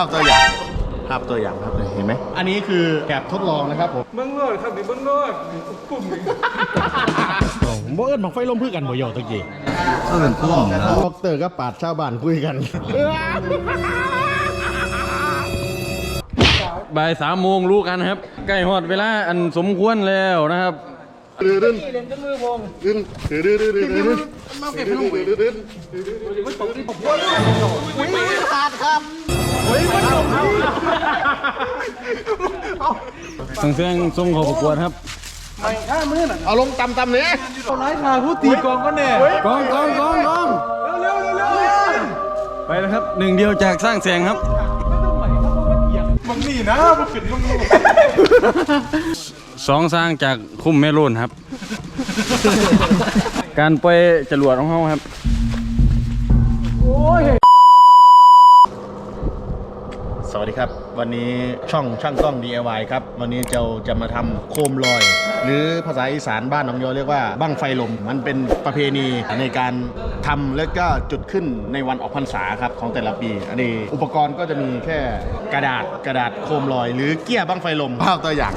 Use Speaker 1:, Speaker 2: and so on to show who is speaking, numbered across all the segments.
Speaker 1: าพตัวอย่าง ภาพตัวอย่างครับเห็นไหม อันนี้คือแบบทดลองนะครับผม
Speaker 2: เบิ้งโลดครับนี่เบิ้งโลดนี่ปุ่มนี่
Speaker 1: ผมบ่เอิ้นบังไฟลมพือกันบ่เหยาตะกี้
Speaker 3: ก็เป็นพุ่มนะ
Speaker 1: ดอกเตอร์กับปาดชาวบ้านคุยกัน
Speaker 4: บ่ายสามโมงรู้กันครับ ใกล้ฮอดเวลาอันสมควรแล้วนะครับ ส่งเสียงส่งเขาประกวดครับ
Speaker 1: เอาลงตำตำเนี่ย
Speaker 2: ตีกองก็แน่
Speaker 4: กองกองกองกองไปแล้วครับหนึ่งเดียวจากสร้างแสงครับ
Speaker 2: มึงนี่นะมึงปิดมึง
Speaker 4: สองสร้างจากคุ้มแม่โลนครับ การปล่อยจรวดของเขาครับ
Speaker 1: ส วัสดีครับ วันนี้ช่องช่างกล้อง DIY ครับ วันนี้เราจะมาทำโคมลอย หรือภาษาอีสานบ้านหนองยอเรียกว่าบั้งไฟลม มันเป็นประเพณีในการทำแล้วก็จุดขึ้นในวันออกพรรษาครับของแต่ละปี อันนี้อุปกรณ์ก็จะมีแค่กระดาษกระดาษโคมลอย หรือเกี้ยบั้งไฟลมภาพตัวอย่าง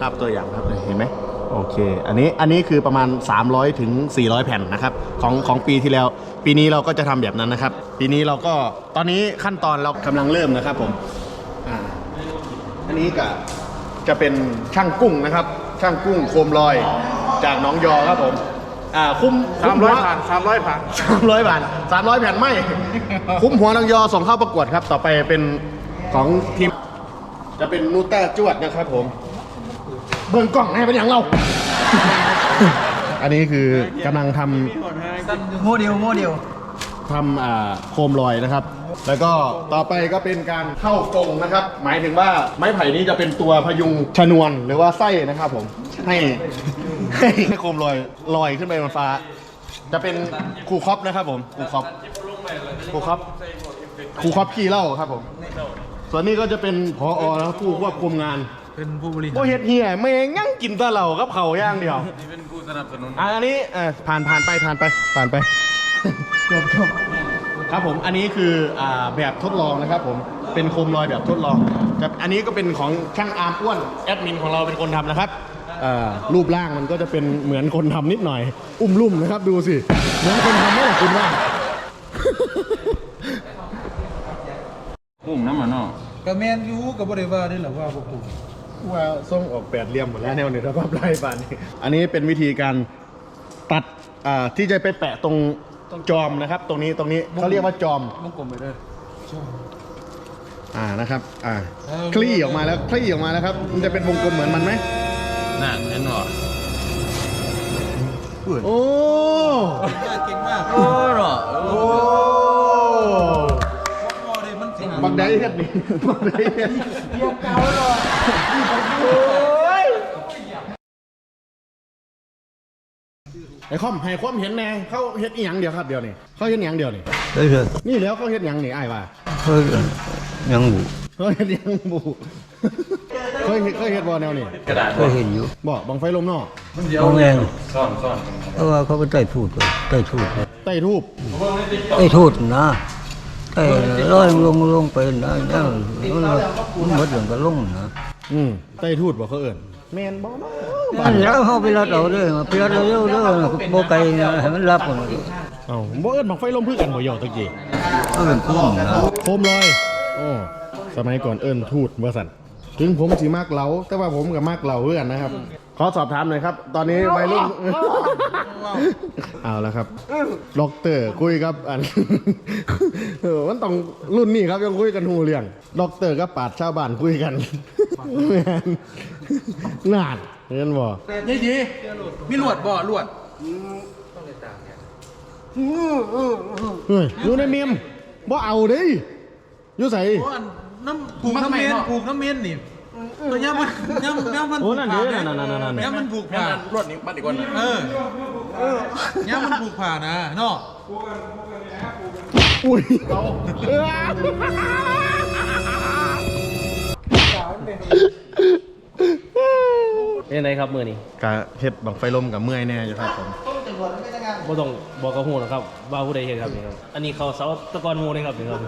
Speaker 1: ภาพตัวอย่างครับเห็นไหมโอเค อันนี้ อันนี้คือประมาณ 300ถึง400 แผ่นนะครับของของปีที่แล้ว ปีนี้เราก็จะทำแบบนั้นนะครับ ปีนี้เราก็ตอนนี้ขั้นตอนเรากำลังเริ่มนะครับผม อ่าอันนี้ก็จะเป็นช่างกุ้งนะครับ ช่างกุ้งโคมลอยจากหน้องยอครับผม อ่าคุ้ม
Speaker 2: สามร้อยผ่านสามร้อยผ่าน
Speaker 1: สามร้อยบาทสามร้อยแผ่นไม่ คุ้มหัวหน้องยอส่งเข้าประกวดครับ ต่อไปเป็นของทีม จะเป็นนูต้าจวดนะครับผม เบิ่งกล่องให้เป็นอย่างเรา อันนี้คือกำลังทำ
Speaker 3: โมเดลโมเดล
Speaker 1: ทำอ่าโคมลอยนะครับ แล้วก็ต่อไปก็เป็นการเข้ากรงนะครับ หมายถึงว่าไม้ไผ่นี้จะเป็นตัวพยุงชนวนหรือว่าไส้นะครับผมให้ให้ให้โคมลอยลอยขึ้นไปบนฟ้า จะเป็นครูครอปนะครับผมครูครอปครูครอปครูครอปขี้เหล่าครับผม ส่วนนี้ก็จะเป็นพอนะครับผู้ควบคุมงาน
Speaker 2: เป็นผู้บริหาร
Speaker 1: โอเฮ็ดเฮียไม่งั้งกินแตะเหล่ากับเขาวอย่างเดียว
Speaker 4: นี่เป็นผู้สนับสนุน
Speaker 1: อะอันนี้เอ่อผ่านผ่านไปผ่านไปผ่านไป จบจบครับผมอันนี้คืออ่าแบบทดลองนะครับผมเป็นโคมลอยแบบทดลองครับอันนี้ก็เป็นของช่างอาร์มอ้วนแอดมินของเราเป็นคนทำนะครับอ่ารูปร่างมันก็จะเป็นเหมือนคนทำนิดหน่อย อุ้มลุ่มนะครับดูสิเหมือนคนทำไหมล่ะคุณว่า
Speaker 4: กุ้งน้ำมันเนาะ
Speaker 2: กับแมนยูกับบริวารได้หรอว่าพวกกู
Speaker 1: ว่าส่งออกแปดเหลี่ยมหมดแล้วแนวนี้ถ้าภาพไล่บานนี้อันนี้เป็นวิธีการตัดอ่าที่จะไปแปะตรง จอมนะครับ ตรงนี้ตรงนี้เขาเรียกว่าจอม
Speaker 2: วงกลมไปเลย
Speaker 1: อ่านะครับอ่า
Speaker 2: เออ
Speaker 1: คลี่ออกมาแล้วคลี่ออกมาแล้วครับ มันจะเป็นวงกลมเหมือนมันไหม
Speaker 4: น่ะเห็นบ่
Speaker 1: โอ้
Speaker 2: เก่งมาก
Speaker 4: โอ้เนาะ
Speaker 1: โอ้
Speaker 2: พอเลยมันสิ
Speaker 1: บักไดเฮ็ดนี่บักไดเฮ็ดเกี่ยวเก่าเลย ไอ้คอมให้ความเห็นแน่เขาเฮ็ดอีหยังเดียวครับเดียวนี่เขาเฮ็ดอีหยังเดียวนี่
Speaker 3: เฮ้ยเฮ้ย
Speaker 1: นี่แล้วเขาเฮ็ดหยังนี่อ้ายว่า
Speaker 3: เฮ้ยยังบุ
Speaker 1: เขาเฮ็ดหยังบูเคยเฮ็ดเคยเฮ็ดบ่แนวนี้
Speaker 4: กระดาษ
Speaker 3: ก็เห็นอยู่
Speaker 1: บ่บังไฟลมเนาะ
Speaker 3: โรงแรง
Speaker 4: ซ่อนซ่อน
Speaker 3: เพราะว่าเขาไปใต้ทูดเลยใต้ทูด
Speaker 1: ใต้ทูบ
Speaker 3: ใต้ทูดนะใต้ร้อยลงลงไปนะเนี่ยมันหมดอย่างก็ลงนะ
Speaker 1: อืมใต้ทูบบ่เขาเอิ้น แม่นบ่เนาะบ้า
Speaker 3: อั
Speaker 1: น
Speaker 3: นแล้วเขาไปรับเอาด้วยมาไปรับเอาเร็วเร็วโบไกลให้มันรับกัน
Speaker 1: เอ้าบ่เอิ้นบังไฟลมพือกันบ่เหยาตะกี้
Speaker 3: ก็เป็นพุ่มนะ
Speaker 1: โคมลอยโอ้สมัยก่อนเอิ้นทูดว่าสัน ถึงผมสิมากเหลาแต่ว่าผมกับมากเหลาเพื่อนนะครับ ขอสอบถามหน่อยครับ ตอนนี้วัยรุ่นเอาแล้วครับด็อกเตอร์คุยกับอันเออมันต้องรุ่นนี้ครับยังคุยกันหูเรื่องด็อกเตอร์กับปาดชาวบ้านคุยกันแม่นนานเห็นบ่
Speaker 2: ยี่ดีมีลวดบ่ลวด
Speaker 1: เฮ้ยอยู่ในเมมบ่เอาเด้ยอยู่ใส่
Speaker 2: น้ำผูกน้ำเมนผูกน้ำเมนนี่ตัวย่ามันย่าย่ามัน
Speaker 1: โอ้นั่นเด้นั่นนั่นนั่นนั่น
Speaker 2: ย่ามันผูกผ่า
Speaker 4: รถนี้บัดอีกคน
Speaker 2: เออย่ามันผูกผ่านะเนาะ
Speaker 1: อุ้ย
Speaker 5: เป็นไงครับมือนี้
Speaker 1: กะเฮ็ดบังไฟลมกับเมื่อยแน่อยู่ครับผม
Speaker 5: บ่ต้องบอกกับหูหรอกครับว่าผู้ใดเห็นครับนี่ครับ อันนี้เขาเสาตะกอนหมูเลยครับนี่ครับ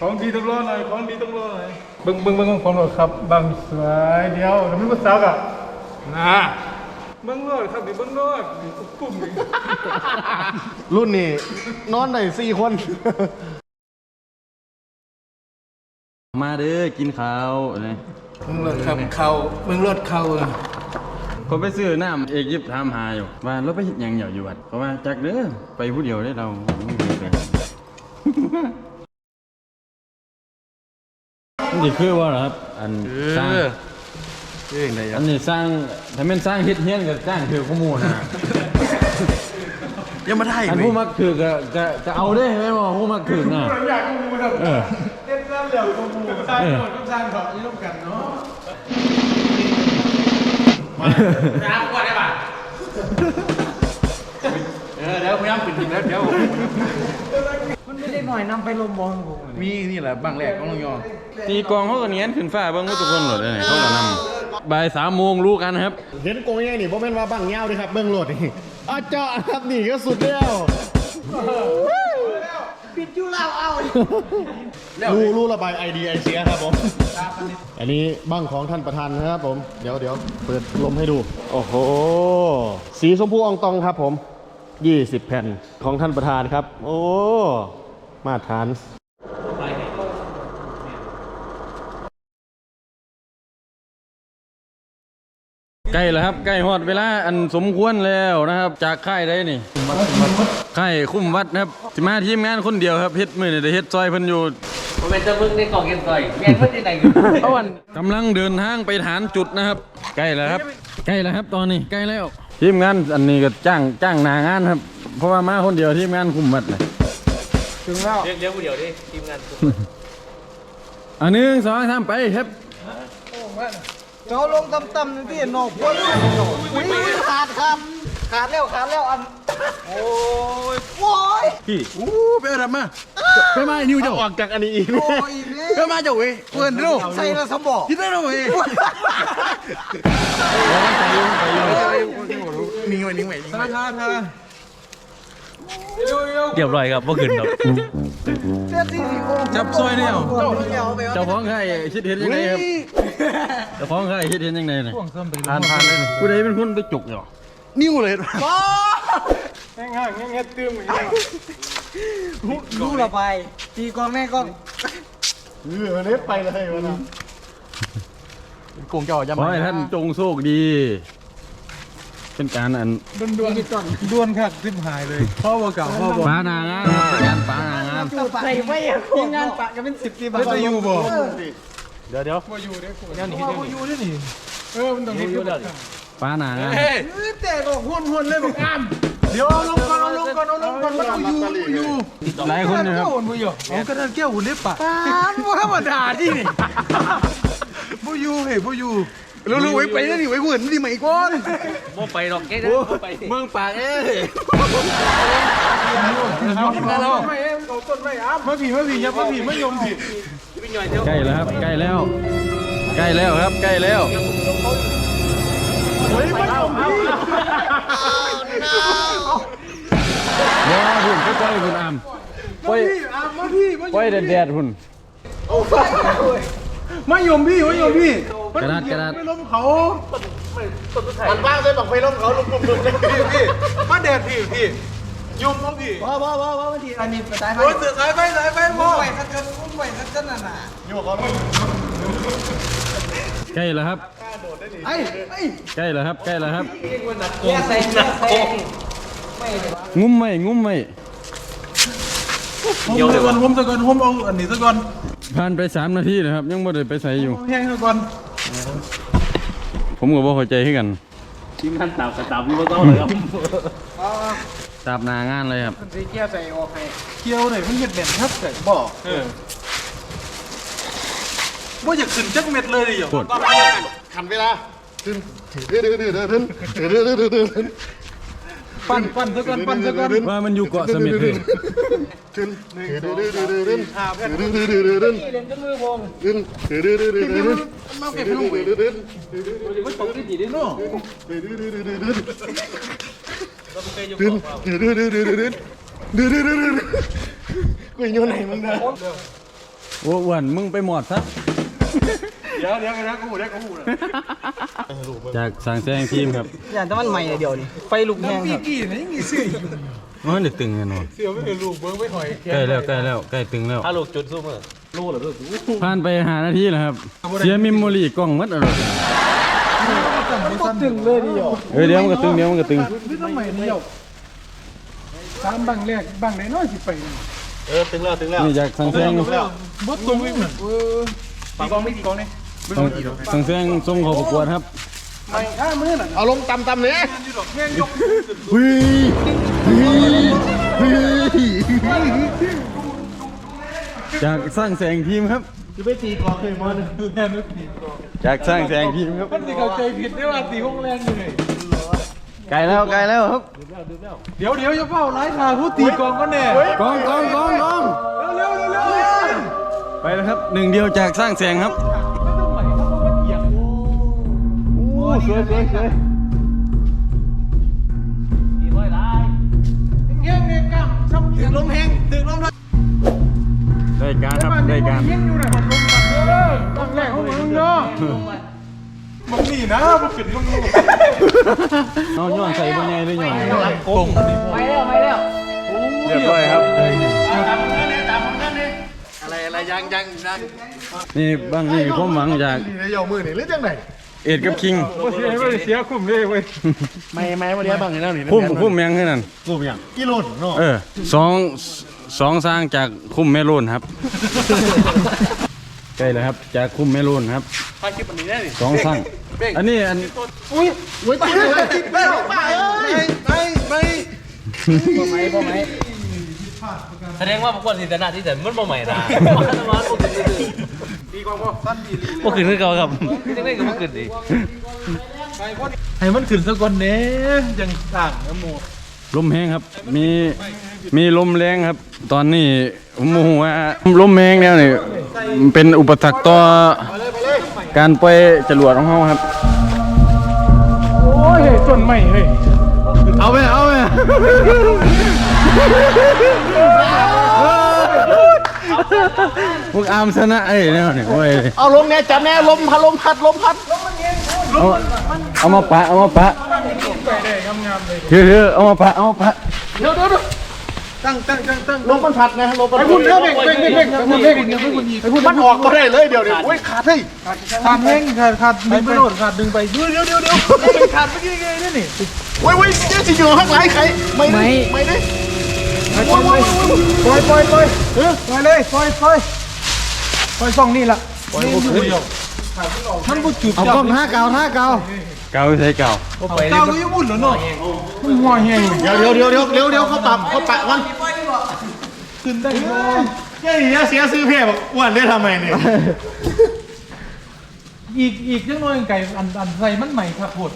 Speaker 2: ของดีต้องรอหน่อยของดีต้องรอหน่อยเบิ่งเบิ่งเบิ่งของรถครับบางสวยเดียวแล้วมันก็ซักอะนะเบิ่งรถครับดิเบิ่งรถนี่ปุ่มนี่
Speaker 1: รุ่นนี้นอนได้สี่คน
Speaker 4: มาเด้อกินข้าวนี่
Speaker 2: เบิ่งรถครับเข้าเบิ่งรถเข้าอะ
Speaker 4: คนไปซื้อน้ำเอกยิบถามหาอยู่ว่าเราไปเฮ็ดหยังเหยาอยู่วัดเพราะว่าจักเด้อไปผู้เดียวได้เราไม่มีไปนี่คือว่าเหรอครับ อันสร้าง
Speaker 1: เองได้ยั
Speaker 4: อั
Speaker 1: ง
Speaker 4: นนี้สร้างถ้าเป็นสร้างเฮ็ดเฮียนกับสร้างถือข้อมูลนะ
Speaker 1: ยังมาได้
Speaker 4: อัน
Speaker 1: ไหม
Speaker 4: ผู้มักถือก็ก็ก็เอาได้ไหมว่าผู้มักถือน่ะ
Speaker 2: อยากกูครับ
Speaker 4: เออ
Speaker 2: เล่นน้ำเหลวกูสร้างรถก็สร้างเถาะนี่ร่วมกันเนาะ
Speaker 5: น้ำกวนได้ป่ะเออเดี๋ยวพยายา
Speaker 2: ม
Speaker 5: ปิดทีแล้วเดี๋ยว
Speaker 6: มั
Speaker 2: น
Speaker 6: ไ
Speaker 7: ม่ได้หน่อยนำไปลมบ
Speaker 8: อลผ
Speaker 7: ม
Speaker 6: มีนี่
Speaker 2: แหละบางแรกขององยอง
Speaker 4: ตีกองเขาก็เนี้ยนขึ้นฟ้าเบิ้งว่าทุกคนโหลดได้ไหนเขาจะนำบ่ายสามโมงรู้กันครับ
Speaker 1: เห็นกองใหญ่นี่เพราะแม่นว่าบางเงี้ยวด้วยครับเบิ้งโหลดนี่อาเจาะครับนี่ก็สุดแล้วปิดจู่แล่วเอา รู้รู้ระบายไอเดียไอเสียครับผม อันนี้บั้งของท่านประธานนะครับผม เดี๋ยวเดี๋ยวเปิดลมให้ดู โอ้โห สีชมพูอองตองครับผม 20 แผ่นของท่านประธานครับ โอ้ มาตรฐาน
Speaker 4: ใกล้แล้วครับใกล้ฮอดเวลาอันสมควรแล้วนะครับ จากค่ายได้นี่ค่ายคุ้มวัดนะครับสิมาทีมงานคนเดียวครับเฮ็ดมื้อนี่ได้เฮ็ดซอยเพิ่นอยู่
Speaker 5: ผมเป็นตะมึงในกล่องเย็นซอยแม่งเพิ่นที่ไหน
Speaker 4: เอาอันกำลังเดินทางไปฐานจุดนะครับ ใกล้แล้วครับใกล้แล้วครับตอนนี้ใกล้แล้วทีมงานอันนี้ก็จ้างจ้างหน้างานครับ เพราะว่ามาคนเดียวทีมงานคุมวัดนะ
Speaker 2: ถึงแล้ว
Speaker 5: เรียกเรียกผู้เดียวดิทีมงาน
Speaker 4: อันหนึ่งสองสามไปครับ
Speaker 8: เจ้าลงต่ำๆนึงที่หนอกพวกอุ้ยขาดครับขาดแล้วขาดแล้วอัน โอ้ยโอ้ย
Speaker 1: พี่อู้ไปเอาดับมาไปมาไอ้นิวเจะออกจากอันนี้อีก
Speaker 8: โอ้ยนี่
Speaker 1: ไปมาเจะเว้ยเพื่อนดู
Speaker 8: ใส่ล้วสมบอก
Speaker 1: คิดได้แล้วเว้ยนิ่งไว้นิ่งไว้นิ่งไว้ ท่าท่า
Speaker 5: เรียบร้อยครับเมื่อคืนครับ
Speaker 8: เส้นที่สี่โอ้
Speaker 4: จับซอยเนี่ย
Speaker 8: เจ้าเดี๋ยวไป
Speaker 4: เจ้าของใครคิดเห็นยังไงครับเจ้าของใครคิดเห็นยังไงเนี่ยผ่านผ่านเลยผู้ใดเป็นคนไปจุกเหรอ
Speaker 1: นิ้วเลย
Speaker 2: ง่ายๆง่ายๆตื้มอย่างเงี้ย
Speaker 8: รู้ละไปตีกองแม่กอง
Speaker 1: เออเน็ตไปเลยวันนั้นกงเจ้าจะ
Speaker 4: ขอให้ท่านจงโชคดี เป็นการอัน
Speaker 2: ดวนดวนดวนค่ะซิมหายเลยพ่อบอกเก่าพ่อบอก
Speaker 4: ป้านางานครับการป้านางาน
Speaker 8: ใส่ไม่ทีมงานปะกันเป็นสิบปีบาท
Speaker 2: จะอยู่บ่
Speaker 1: เดี๋ยวเดี๋ยว
Speaker 2: บ่อยู่เด้อเนี่ยนี่บ่อยู่เด้อนี่เออมันต้องเฮ็ดอยู่
Speaker 4: ป้านางาน
Speaker 2: แต่ก็ห้วนห้วนๆเลยบอกอ้ามเดี๋ยวเอาลงก่อนเอาลงก่อนเอาลงก่อนมันบ่อยู่บ่อยู่
Speaker 4: หลายคนนะครับ
Speaker 2: หุ่นบ่อยู่เอากระดานแก้วหุ่นได้ปะบ่ธรรมดาดินี่บ่อยู่เฮ้ยบ่อยู่
Speaker 1: รู้ๆไว้ไปแล้วนี่ไว้หุ่นนี่ไหมก่อน
Speaker 5: โมไปหรอกแกเดินไป
Speaker 4: เมืองปากเอ้ย
Speaker 2: เอามาแล้วไม่เอ้เอาต้นไม้อ้ามมาผีมาผีอย่ามาผีมายมผี
Speaker 4: ใกล้แล้วครับใกล้แล้ว ใกล้แล้วครับใกล้แล้ว
Speaker 2: เฮ้ยมายมผี
Speaker 4: ว้าหุ่นก็ปล่อยหุ่นอามปล่อย
Speaker 2: พี่อ้ามมาพี่มา
Speaker 4: ปล่อยแดดๆหุ่น
Speaker 2: มาย มพี่มายมพี่
Speaker 4: กระดาษกระดาษ
Speaker 2: ไม่ล้มเขา
Speaker 1: มันบ้างเลยบอกไปล้มเขาลุกลุกลุกเลย
Speaker 2: พี่พี่มาแดดพี่พี่ยมเขาพี่
Speaker 8: ว้าวว้าวว้าวบางทีอันนี้ไปตายไป
Speaker 2: โอ้ยเสือสายไปสายไปพ่อ
Speaker 8: ไปสักเกินอุ้มไปสักเกินน่ะนะ
Speaker 1: อยู่กับเขาลุก
Speaker 4: ใกล้แล้วครับ
Speaker 8: ไอ้ไอ้
Speaker 4: ใกล้แล้วครับใกล้แล้วครับ
Speaker 8: แย่ใส่แย่ใส่
Speaker 4: งุ้ม โยว
Speaker 2: ก่อวะนโมก่อนโฮมเอาอันนี้ซะก่อน
Speaker 4: ผ่านไปสามนาทีนะครับ ยังไม่ได้ไปใส่อยู่ เอา
Speaker 2: แห้งซะก่อน
Speaker 4: ผมก็บ่เข้าใจให้กัน
Speaker 5: ทีมงานตับกับตับนี่ก็ต้องเลยครับ
Speaker 4: ตามนางานเลยครับ
Speaker 8: เขียวใส่ออกให้
Speaker 2: เกี่ยวหน่อยมันเห็ดเม็ดครับใส่บอเออว่าอยากขึ้นจักเม็ดเลยดิเหรอปวด
Speaker 1: ขันเวลาดึงถือดื้อดื้อดื้อดื้อถือดื้อดื้อดเดือดเดืออ
Speaker 2: ปั้นปั้นซะก่อนปั้นซะก่อน
Speaker 4: ว่ามันอยู่เกาะเสม็ดเลย
Speaker 1: ขึ้นดื้อดื้อดื้อดื้อดื้อดื้อดื้อดื้อดื้อดื้อดื้อ
Speaker 8: เล่นจนมือพง
Speaker 1: ดื้อดื้อดื้อดื้อดื้อดื้อ
Speaker 2: มาเก็บ
Speaker 1: ดื้
Speaker 2: ลู
Speaker 1: อกดื้อดื้อดื้อ
Speaker 2: มันตกที่ดีดิเนาะ
Speaker 1: ดื้อดื้อดื้อดื้อดื้อดืนดืนดืนดืนดืนดืนดืนดืนดืนดืนกูอยู่ไหนมึงเนี่ย
Speaker 4: โอ้อ้วนมึงไปหมดซะ
Speaker 2: เดี๋ยวเดี๋ยวนะกูหูได้กูหูนะ
Speaker 4: จากสร้างแซงทีมครับ
Speaker 8: อย่างแต่มันใหม่เดียวนี่ไฟลุกแห้งครับ
Speaker 2: กี่นะยังมีเสื้ออยู่
Speaker 4: มั นได้ตึงกันวะ
Speaker 2: เสื้อไม่เป็นลูกเบิ้งไม่หอย
Speaker 4: ใกล้แล้วใกล้แล้วใกล้ตึงแล้ว
Speaker 5: ถ้าลูกจุดสู้มือ
Speaker 4: ผ่านไปหานาทีแล้วครับ เสียมิมโมรี่กล้องหมัดอะไร
Speaker 8: ตึงเลยดีอะ
Speaker 4: เฮ้ยเดี๋ยวมันก็ตึงเดี๋ยวมันก็ตึง
Speaker 2: นี่ทำไมเดียวสามบังแรกบังไหนน้อยสิไป
Speaker 1: เออตึงแล้วตึงแล้ว
Speaker 4: นี่จากสร้างแซง
Speaker 2: บดตรงนี้เหมือนเออตีกองไม่ตีกองนี่
Speaker 4: สร้างแซงส่งเขาประกวดครับ
Speaker 2: ไม่ข้ามือน่ะ
Speaker 1: เอาลงตำตำเนี่ย
Speaker 2: แม่งยก
Speaker 1: เฮ้ยเฮ้ยเฮ้ย
Speaker 4: จากสร้างแสงทีมครับ
Speaker 1: จะไปตีกอเคยมอน
Speaker 2: แม่นึกตีกอง
Speaker 4: จากสร้างแสงทีมครับ
Speaker 2: มันสิเข้าใจผิดได้ว่าตีห้องแรงอยู่เลย
Speaker 4: ไกลแล้วไกลแล้วครับ
Speaker 2: เดี๋ยวเดี๋ยวอย่าเฝ้าไล่ทาผู้ตีกองก็แน่
Speaker 4: กองกองกองกอง
Speaker 2: เร็วเร็วเร็วเร็ว
Speaker 4: ไปแล้วครับหนึ่งเดียวจากสร้างแสงครับ
Speaker 2: ไม่ต้องใหม่เขาบอกว่าเอียง
Speaker 4: โอ้สวยสวยสวย
Speaker 2: ลมแห้งถึงลมแรง
Speaker 4: ได้การครับได้การ
Speaker 2: เงี้ยอยู่ไหนมันลมมันเออตั้งแรกของมึงเนาะมันนี่นะมันขึ้นมึง
Speaker 4: เอาย้อนใส่บนใหญ่เลยย้อน
Speaker 2: กง
Speaker 5: ไปแล้วไปแล้ว
Speaker 4: เรียบร้อยครับ
Speaker 1: อะไรอะไรยังยังยัง
Speaker 4: นี่บางนี่ความหวังจาก
Speaker 1: นี่ในยอมือนี่หรือจังไหน
Speaker 4: เอ็ดกับคิง
Speaker 2: ว่าเสียไม่ได้เสียคุ้มเลยเว้ย
Speaker 1: ไม่ไม่วันนี้บ้างเห็นแล้วนี่
Speaker 4: พุ่มพุ่มแมงขึ้นนั่น
Speaker 1: พุ่มยังกิโลเนาะ
Speaker 4: เออสองสองสร้างจากคุ้มแม่โลนครับใกล้แล้วครับจากคุ้มแม่โลนครับ
Speaker 2: ถ่ายคลิปอันนี้ได้ดิ
Speaker 4: สองสร้างอันนี้อัน
Speaker 1: อุ้ยไปเลยไปเลยไปเลยไปไป
Speaker 5: แสดงว่าพวกคนสิแต่หน้าที่แต่มันบ่ใหม่นะมันบ่ขึ้น
Speaker 2: ดีกว่าพ่อสั้นดี
Speaker 5: บ่ขึ้นคือเก่าครับจังได๋ก็บ่ขึ้นดิ
Speaker 2: ให้มันขึ้นสักวันเนี้ยังต่างนะหมู
Speaker 4: ลมแห้งครับ มีมีลมแรงครับ ตอนนี้ผมโมโหว่าลมแห้งแล้วนี่มันเป็นอุปสรรคต่อการปล่อยจรวดของเขาครับ
Speaker 2: โอ้ยต้นใหม่เฮ้ย
Speaker 4: เอาไปเอาไป พวกอามชนะไอ้เนี่ยนี่โอ้ย
Speaker 1: เอาลงแน่จับแน่ลมพัดลมพัดลมพัด
Speaker 4: เอาเอามาปะเอามาปะ
Speaker 2: ไปได้งามๆเลย
Speaker 4: เถือๆเอามาปะเอามาปะ
Speaker 2: เดี๋ยวเดี๋ยวเดี๋ยวตั้งตั้งตั้งตั้ง
Speaker 1: ลมมันพัดนะลมมัน
Speaker 2: ไป
Speaker 1: พัด
Speaker 2: พุ่นเด้อเบ่งเบ่งเบ่งเบ่งไปพุ่นเบ่งไปพุ่นไปพุ่น
Speaker 1: มันออกก็ได้เลยเดี๋ยวเดี๋ยวโอ้ยขาดเฮ้ย
Speaker 2: ขาดแห้งขาดขาดดึงไปโน่นขาดดึงไปเดี๋ยวเดี๋ยวเดี๋ยวเดี๋ยวขาดไปยังไงนี่นี่
Speaker 1: โอ้ยโอ้ยเจ๊สิอยู่ข้างหลังใครไม่ไม่ไม่ได้
Speaker 2: ปล่อยปล่อยปล่อยปล่อยเออปล่อยเลยปล่อยปล่อยปล่อยซ่องนี่ล่ะปล่อยอยู่ดียวมันบุจุด
Speaker 1: เอากล้องท่าเก่าท่าเก่า
Speaker 4: เก่าใช่เก่า
Speaker 2: เก้าก็ยังบุญเหรอเนาะมันหัวแห้ง
Speaker 1: เดี๋ยวเดี๋ยวเดี๋ยวเดี๋ยวเดี๋ยวเดี๋ยวเขาปรับเขาปะมัน
Speaker 2: ขึ้นได้บ่
Speaker 1: เจ๊อย่าเสียซื้อเพ่บอกอ้วนได้ทำไมเนี่ย
Speaker 2: อีกอีกยังน้อยไก่อันอันใส่มันใหม่ครับพูด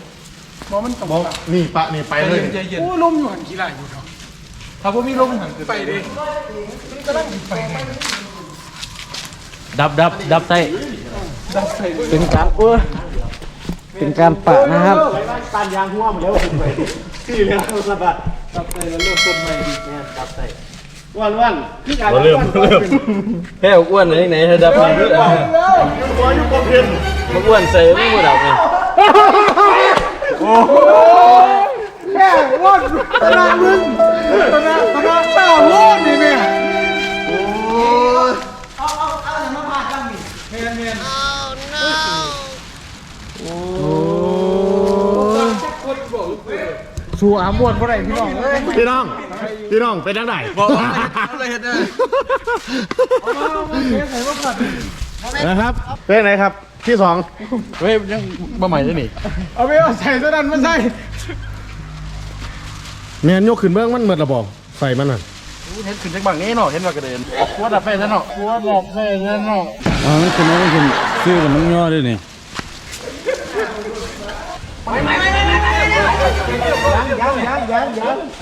Speaker 2: เพราะมันตก
Speaker 1: นี่ปะนี่ไปเลย
Speaker 2: โอ้ลมอยู่หันกี่ไรอยู่เนาะ ถ้าว่ามีลมหันไปดิก็ต้องไปดิ
Speaker 5: ดับดับดับใส่
Speaker 8: เป็นการเออเป็นการปะนะครับ
Speaker 1: ตานยางหัวหมดแล้วที่เรียนสะบัด
Speaker 2: ดับใส่แล้วเริ่มต้นใหม่ดิ
Speaker 1: วันวันพี่การ
Speaker 4: เริ่มเริ่มแค่อ้วนไหนไหนให้ดับมาด้วย
Speaker 1: หัวยุบกเพียน
Speaker 4: มาอ้วนใส่ไม่หมดดับเลย
Speaker 2: แค่ว่อนตนามึงตนาตนาเต้าว้นนี่แม่เอาเอาเอามาพากันนี่เมียนเมียนสู้อามวนบ่ได้พี่น้องเอ้ย
Speaker 1: พี่น้อง พี่น้องเป็นจังไดบอก
Speaker 2: เลยเฮ็ดได้อามาเอามาเทาผัด
Speaker 1: นะครับเป็นไหนครับที่สอง
Speaker 4: เฮ้ยยังบ่ใหม่ได้นี่
Speaker 2: เอาไปเอาใส่ซะนั่นมันใส่
Speaker 1: เมียนยกขึ้นเบื้องมันเหมือนระบอกใส่มันน่ะ
Speaker 4: เห็นขึ้นจากบางนี้เนาะเห็นว่ากระเด็นหัวดับไฟซะเนาะ
Speaker 2: หัวบอกใส่ซะเนาะ
Speaker 4: อ๋อมันขึ้นมันขึ้นซื้อกับมึงย่อด้วยนี่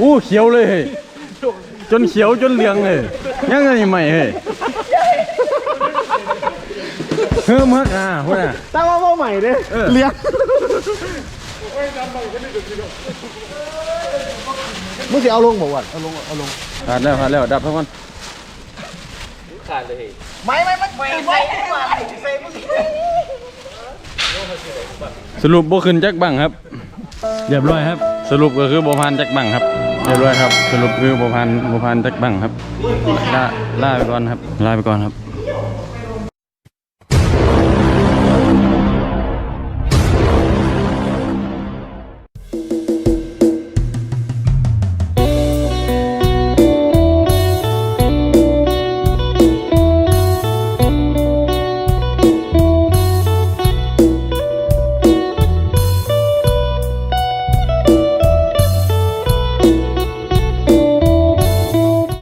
Speaker 4: อู้เขียวเลยเฮ้ยจนเขียวจนเหลืองเลยยังไงใหม่เฮ้ยเฮ้ยมักอะพุ่นอะ
Speaker 1: แต่ว่าว่าใหม่เด้เลี้ยง มึงสิเอาลงบ่วันเอาลงเอาลง
Speaker 4: ขาดแล้วขาดแล้วดับทั้งวัน
Speaker 8: ไม่ไม่ไม่ไม่ไม่ใส่มึง
Speaker 4: สรุปบ่ขึ้นจักบังครับเรียบร้อยครับ สรุปก็คือบ่ผ่านจักบังครับเรียบร้อยครับ สรุปคือบ่ผ่านบ่ผ่านจักบังครับลาลาไปก่อนครับลาไปก่อนครับ